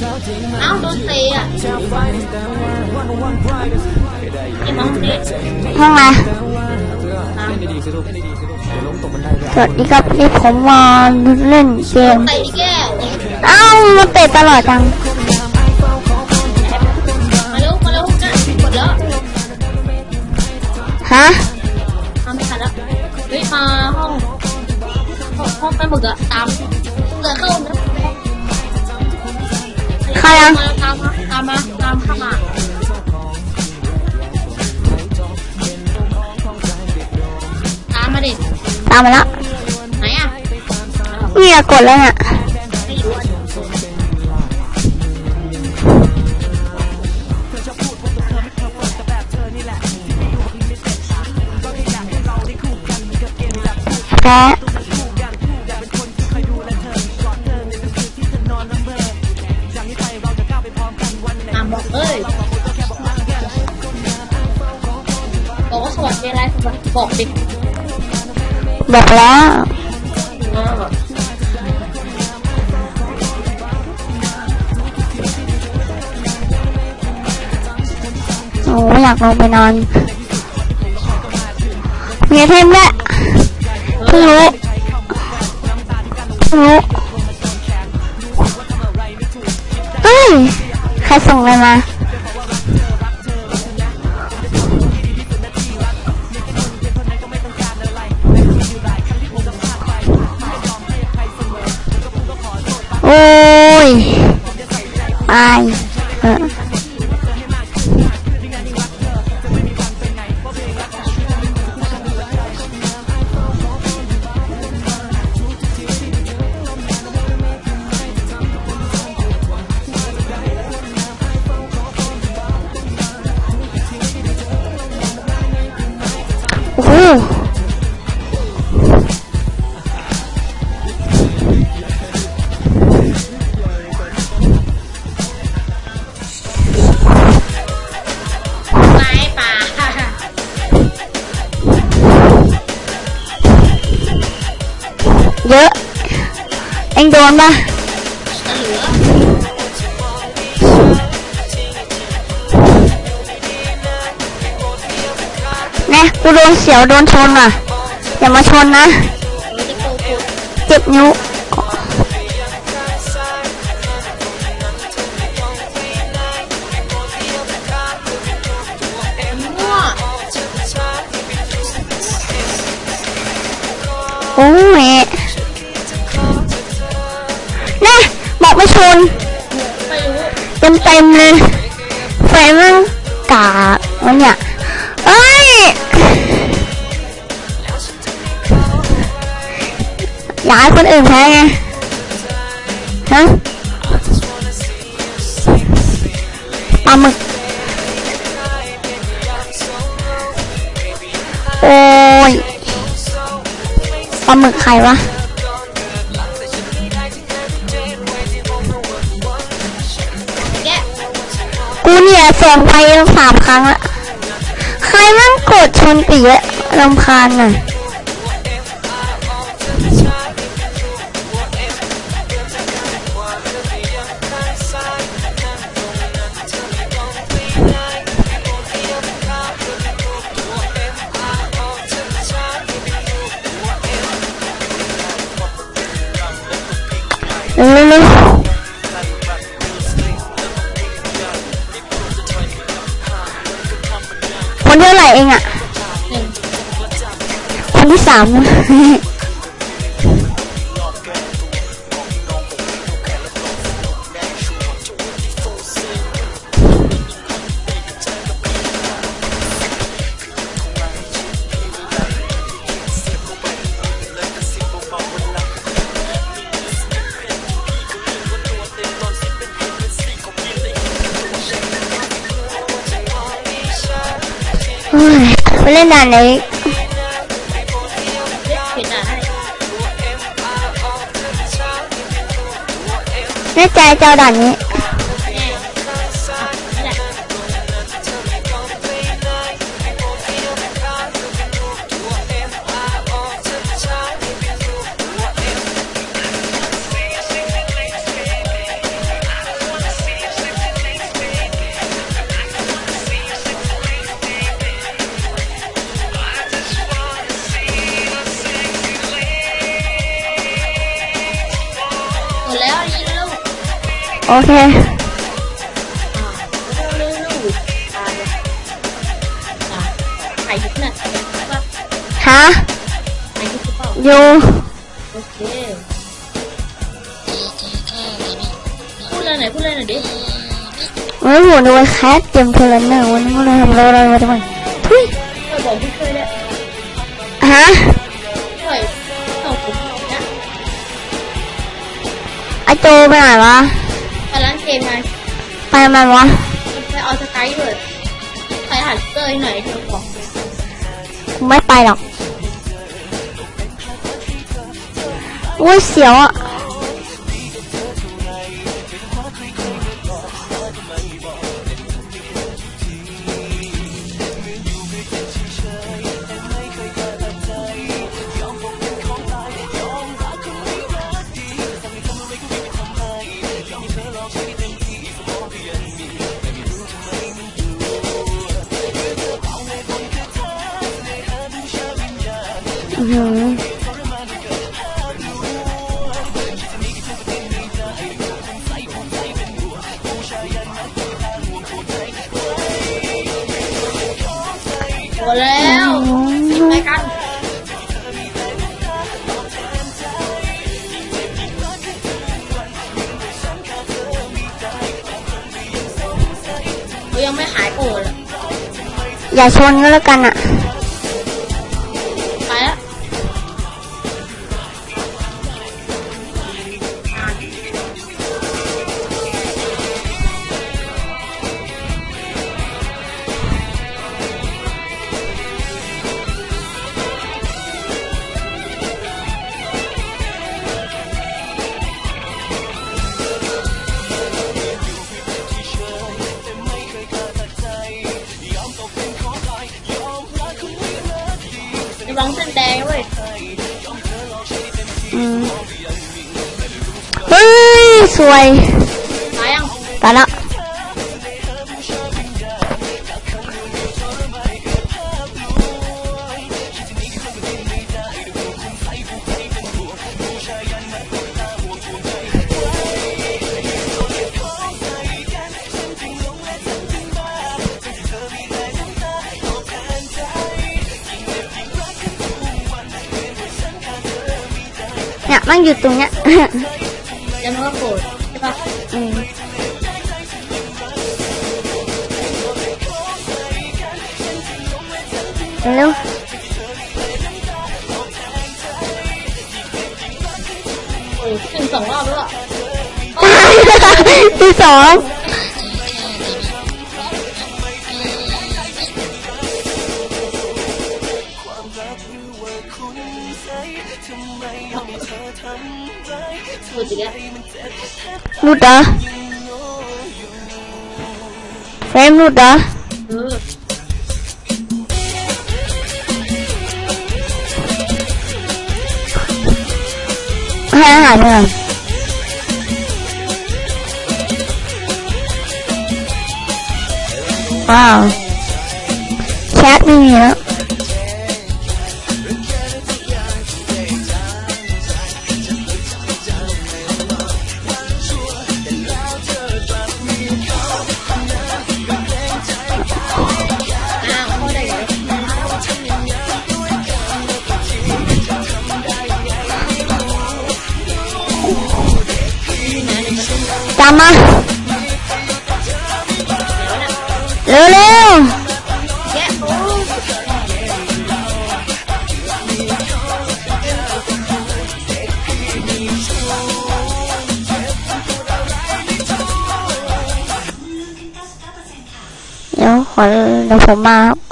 เอ้าโดนเตะอะไอ้มองเตะห้องอะไรตามสวัสดีครับนี่ผมมาเล่นเกมเตะอีกแก้วเอ้ามาเตะตลอดจังมาเร็วมาเร็วนะหมดแล้วฮะทำไม่ทันแล้วเฮ้ยมาห้องห้องห้องแม่หมึกอะตามเกิดเข้านะ เข้ายังมาตามมาตามมาตามเข้ามาตามมาดิตามมาแล้วไหนอะเนี่ยกดแล้วเนี่ยไม่รู้อะแพ้ ว่าสวัสดีอะไรสวัสดีบอกดิบอกแล้วออโอ้อยากลงไปนอนมีไอเทมด้วยเพิ่งรู้เพิ่งรู้เฮ้ย ใครส่งอะไรมา อ้ยตายเออโอ้ องโดนปะจะกูโดนเสียวโดนชนอะ อย่ามาชนนะ เจ็บนิ้วมั่วโอ้ย แน่บอกไม่ชนเต็มเต็มเลยไฟมันกากมันเนี่ยเอ้ยอยากให้คนอื่นแพ้ไงฮะปลาหมึกโอ้ยปลาหมึกใครวะ กูเนี่ยส่งไปสามครั้งละใครมั่งกดชนตีอะรำคาญน่ะเร็ว เท่าไหร่เองอะหนึ่งคนที่สาม ไปเล่นด่านไหนเล็กเขียนอะให้แน่ใจเจ้าด่านนี้ ลิปป่ะฮะถ่ายคลิปหรือเปล่าอยู่โอเคพูดเลยหน่อยพูดเลยหน่อยดิไม่หมุนดูไว้แคสเกมเพลินเนอร์วันนี้ก็เลยทำอะไรมาทำไมทุยช่วยบอกพี่ช่วยด้วยฮะช่วยส่งผมนะไอโจไปไหนวะ ไปร้านเกมไงไปทำไมันวะไปเอาสกายด้วยใครหัดเตอร์ให้หน่อยที่บอกกูไม่ไปหรอกอุ้ยเสียวอะ หมดแล้วไปกันยังไม่หายโกรธอย่าชนก็แล้วกันอะ งเส้นแดงเว้ยอืมเฮ้ย สวย ตายยังตายละเนี่ยมันอยู่ตรงเนี้ยแล้ว มันก็โกรธใช่ปะอืมเร็วโอ้ยถึง สองรอบแล้วอะที่สอ มันต้องตามมาเดี๋ยวนะเร็วเร็วแกะโอ้ยเดี๋ยวขอเดี๋ยวผมมาครับ